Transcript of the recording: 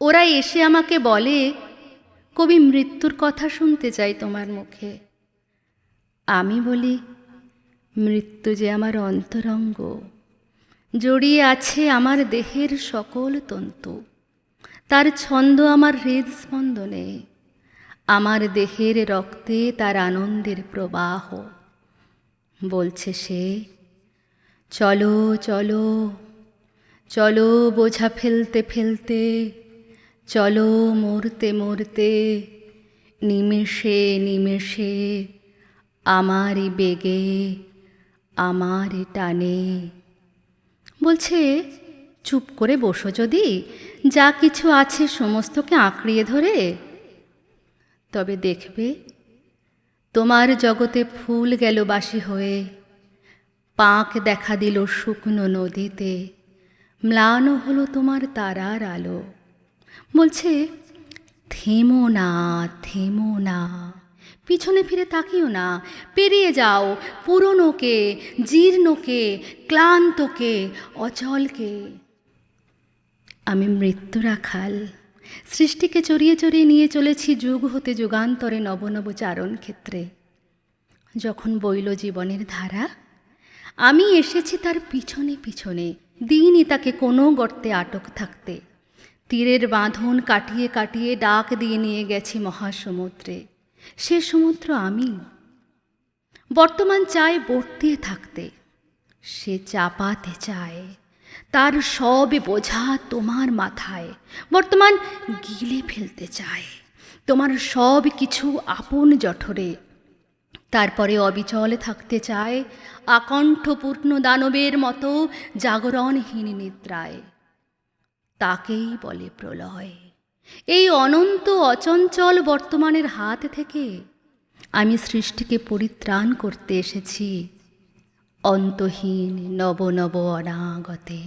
ওরা এসে আমাকে বলে, কবি, মৃত্যুর কথা শুনতে চাই তোমার মুখে। আমি বলি, মৃত্যু যে আমার অন্তরঙ্গ, জড়িয়ে আছে আমার দেহের সকল তন্তু। তার ছন্দ আমার হৃদস্পন্দনে, আমার দেহের রক্তে তার আনন্দের প্রবাহ। বলছে সে, চলো চলো চলো বোঝা ফেলতে ফেলতে চলো মরতে মরতে, নিমেষে নিমেষে, আমারই বেগে, আমারই টানে। বলছে, চুপ করে বসো যদি, যা কিছু আছে সমস্তকে আঁকড়িয়ে ধরে। তবে দেখবে, তোমার জগতে ফুল গেল বাসি হয়ে, পাঁক দেখা দিল শুকনো নদীতে, ম্লান হলো তোমার তারার আলো। বলছে, থেমো না থেমো না, পিছনে ফিরে তাকিও না, পেরিয়ে যাও পুরনোকে, জীর্ণকে, ক্লান্তকে, অচলকে। আমি মৃত্যু রাখাল। সৃষ্টিকে চড়িয়ে চড়িয়ে নিয়ে চলেছি যুগ হতে যুগান্তরে নবনব চারণ ক্ষেত্রে। যখন বইল জীবনের ধারা, আমি এসেছি তার পিছনে পিছনে, দিনই তাকে কোনো গর্তে আটক থাকতে। তীরের বাঁধন কাটিয়ে কাটিয়ে ডাক দিয়ে নিয়ে গেছি মহাসমুদ্রে। সে সমুদ্র আমি। বর্তমান চায় বর্তিয়ে থাকতে। সে চাপাতে চায়। তার সব বোঝা তোমার মাথায়। বর্তমান গিলে ফেলতে চায়। তোমার সব কিছু আপন জঠরে। তারপরে অবিচল থাকতে চায়। আকণ্ঠপূর্ণ দানবের মতো জাগরণহীন নিদ্রায়। তাকেই বলে প্রলয়। এই অনন্ত অচঞ্চল বর্তমানের হাত থেকে আমি সৃষ্টিকে পরিত্রাণ করতে এসেছি। অন্তহীন নব নব অনাগতে।